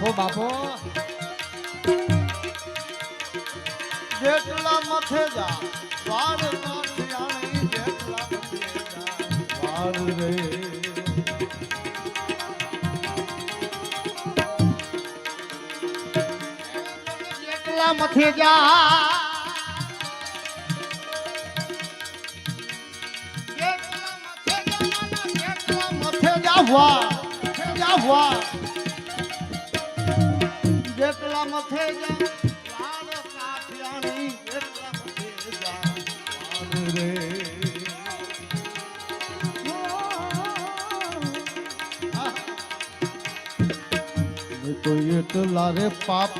બાપો બાપો. જેટલા મથે જા વાર કાઠિયાણી જેટલા મથે જા વાર રે. જેટલા મથે જા, જેટલા મથે જા, જેટલા મથે જા વા જા વા જેટલા મથે જા લાલ કાઠિયાણી જેટલા મથે જા લાલ રે તો એટલા રે પાપ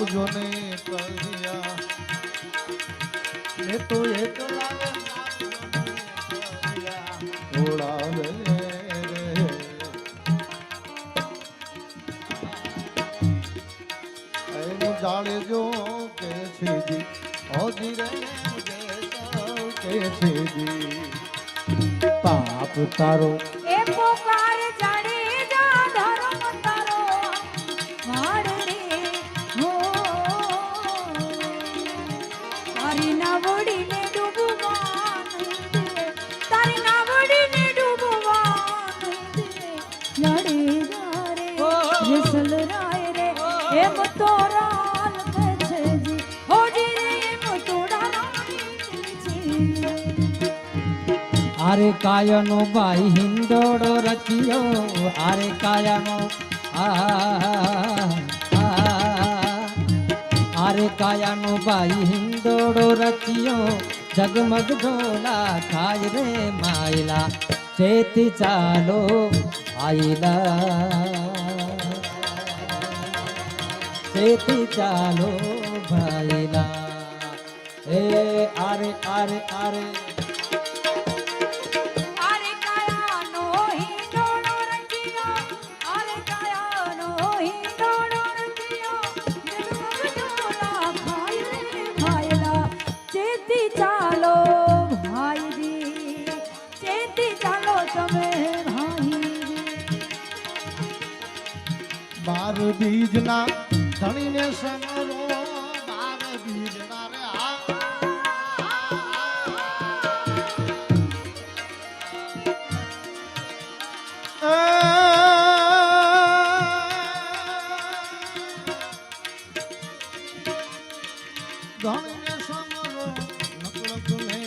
એ તો એટલા જાણજો કે છે જી હોજી રે કે છે જી પાપ તારો. એ પોકાર જાડેજા ધર્મ તારો. વાડ રે હો. તારી નાવડીને ડૂબવાનું દે તારી નાવડીને ડૂબવાનું દે જા રે જસલ રાય રે એમ તો આરે કાયનો ભાઈ હિંદોડો રચ્યો આરે કાયાનો આ આરે કાયાનો ભાઈ હિંદોડો રચ્યો જગમગ ઢોલા ખાય રે માયલા ચેતી ચાલો આયલા ચેતી ચાલો ભાઈલા એ આરે આરે આરે બીજના ધણીને સમરો બાર બીજના રે ધણીને સમરો નકળંક ને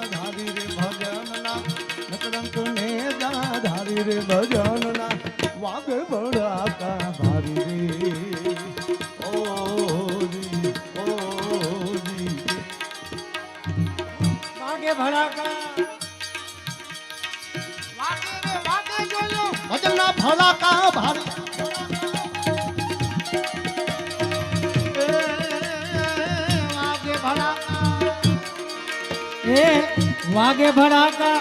ધારી રે ભજનના, નકળંક વાગે ભડાકા વાગે ભડાકા. વાગે રે વાગે જોયો ભજનના ભડાકા ભારી. એ, વાગે ભડાકા. એ વાગે ભડાકા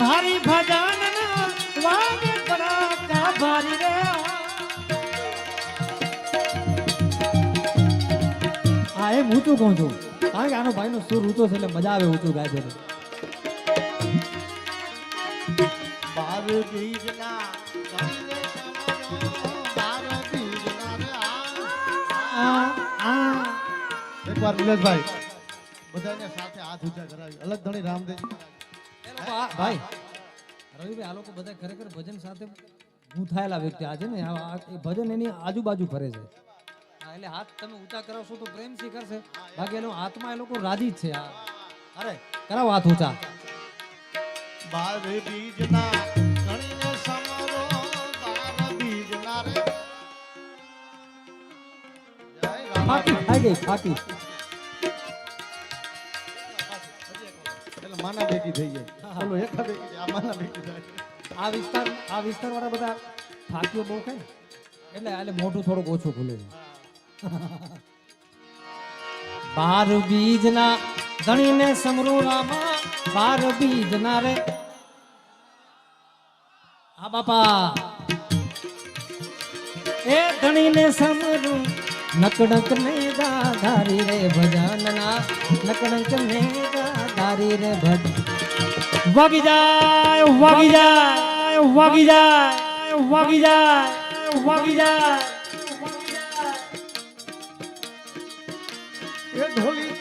ભારી ભજાનના વાગે ભડાકા ભારી રે. હા એમ ઊંચું કહું છું? કારણ કે આનો ભાઈનો સુર ઊંચો છે એટલે મજા આવે ઊંચું ગાય છે એકવાર નિલેશભાઈ બધાને સાથે હાથ ઊંચા કરાવી. અલગ ધણી રામદેવ ભાઈ રવિભાઈ આ લોકો બધા ખરેખર ભજન સાથે ગૂંથાયેલા વ્યક્તિ. આ છે ને ભજન એની આજુબાજુ ફરે છે. હા એટલે હાથ તમે ઊંચા કરાવશો તો પ્રેમથી કરશે. બાકી એનો હાથમાં એ લોકો રાજી છે આ અરે કરાવો હાથ ઊંચા. બાર બીજના ધણીને સમરો બાર બીજના રે. ફાટી ખાઈ ગઈ ફાટી એટલે માના બેટી થઈ જાય. ચાલો એકા છે, આ માના બેટી થાય આ વિસ્તાર આ વિસ્તાર વાળા બધા ફાટીઓ બહુ ખાય એટલે એટલે મોઢું થોડુંક ઓછું ખુલે છે. બાર બીજના ધણીને સમરૂણામાં બાર બીજના રે. હા, બાપા. એ ધણીને સમરૂ નકડક ને દાધારી રે ભજનના. નકડક ને દાધારી રે ભજ. વાગી જાય વાગી જાય વાગી જાય વાગી જાય વાગી જાય. એ ઢોલી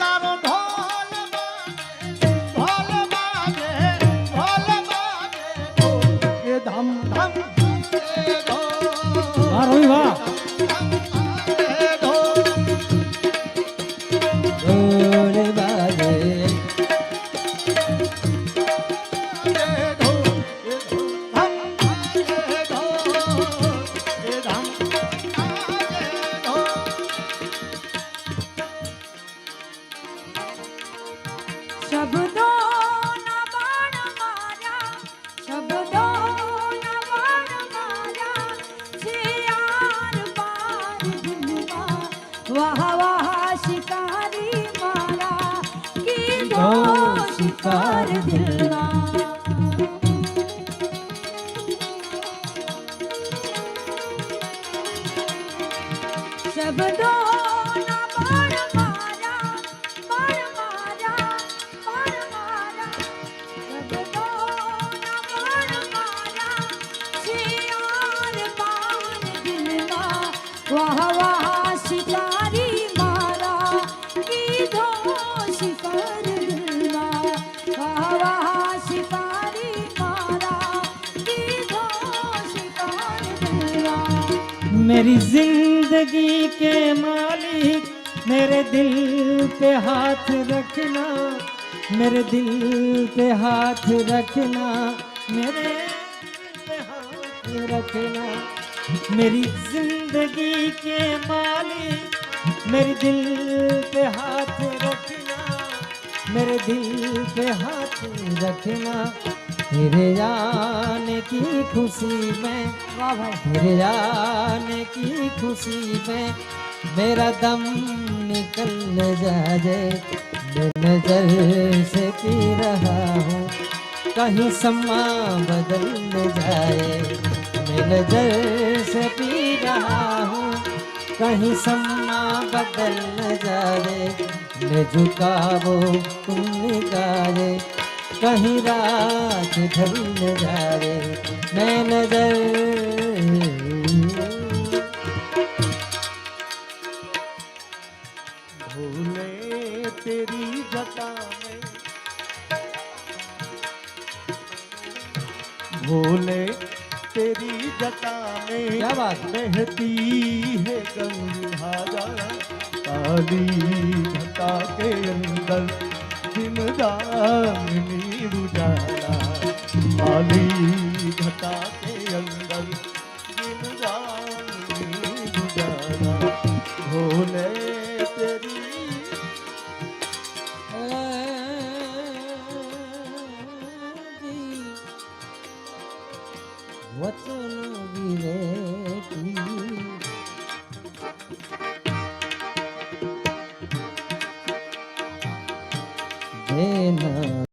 શિયાર પાર દિલમાં વાહ વાહ શિકારી मेरी जिंदगी के मालिक मेरे दिल पे हाथ रखना मेरे दिल पे हाथ रखना मेरे दिल पे हाथ रखना मेरी जिंदगी के मालिक मेरे दिल पे हाथ रखना मेरे दिल पे हाथ रखना तेरे जाने की खुशी में तेरे जाने की खुशी में मेरा दम निकल जाए नज़र से पी रहा हूँ। कहीं समा बदल जाए मैं नज़र से पी रहा हूँ। कहीं समा बदल जाए मैं झुका तुम गाए कहीं रात ढल न जाए मैं नज़र भूले तेरी जटा में। भूले तेरी जटा में क्या बात? बहती है गंगा काली घटा के अंदर। जिमदानी बुझाया काली घटा के अंदर જેના